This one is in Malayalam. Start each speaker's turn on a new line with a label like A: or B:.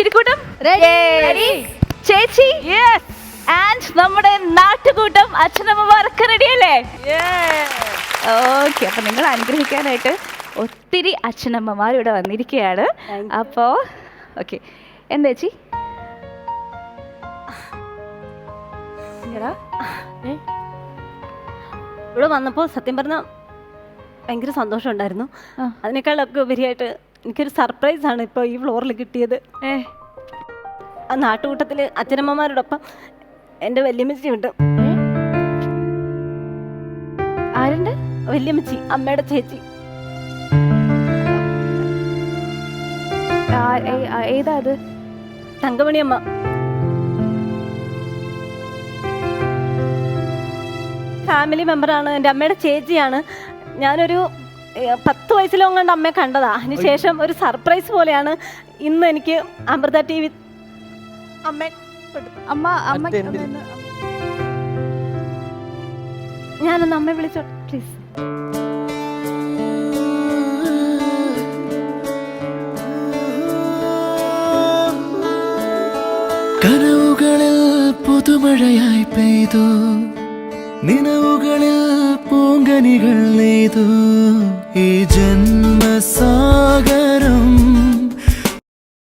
A: ചിരിക്കൂട്ടം?
B: റെഡി
A: ചേച്ചി? ആൻഡ് നമ്മുടെ നാട്ടുകൂട്ടം അച്ഛനമ്മമാർക്ക് റെഡിയല്ലേ ഓക്കെ അപ്പൊ നിങ്ങൾ അനുഗ്രഹിക്കാനായിട്ട് ഒത്തിരി അച്ഛനമ്മമാർ ഇവിടെ വന്നിരിക്കുകയാണ്. അപ്പോ ഓക്കെ എന്താ ചേച്ചി?
B: ഇവിടെ വന്നപ്പോൾ സത്യം പറഞ്ഞ ഭയങ്കര സന്തോഷമുണ്ടായിരുന്നു.
A: ഉണ്ടായിരുന്നു
B: അതിനേക്കാളൊക്കെ ഉപരിയായിട്ട് എനിക്കൊരു സർപ്രൈസ് ആണ് ഇപ്പോൾ ഈ ഫ്ലോറിൽ കിട്ടിയത്.
A: ഏ,
B: ആ നാട്ടുകൂട്ടത്തിൽ അച്ഛനമ്മമാരോടൊപ്പം എന്റെ വല്യമ്മച്ചി ഉണ്ട്.
A: ആരുണ്ട്?
B: വല്യമ്മച്ചി അമ്മയുടെ ചേച്ചി.
A: ആ, ഏ- ആ, ഏതാ അത്?
B: തങ്കമണിയമ്മ. ഫാമിലി മെമ്പറാണ് എന്റെ അമ്മയുടെ ചേച്ചിയാണ്. ഞാനൊരു പത്ത് വയസ്സിലോ കണ്ട് അമ്മയെ കണ്ടതാ. അതിനുശേഷം ഒരു സർപ്രൈസ് പോലെയാണ് ഇന്ന് എനിക്ക് അമൃത ടി വി അമ്മ
A: അമ്മ അമ്മ
C: അതെന്ത്?
A: അമ്മ-
B: ഞാനൊന്ന് അമ്മയെ വിളിച്ചോ പ്ലീസ്.
C: കനവുകളിൽ പുതുമഴയായി പെയ്തു. നിലവുകളിൽ പൂങ്കനികൾ നെയ്തു ഈ ജന്മസാഗരം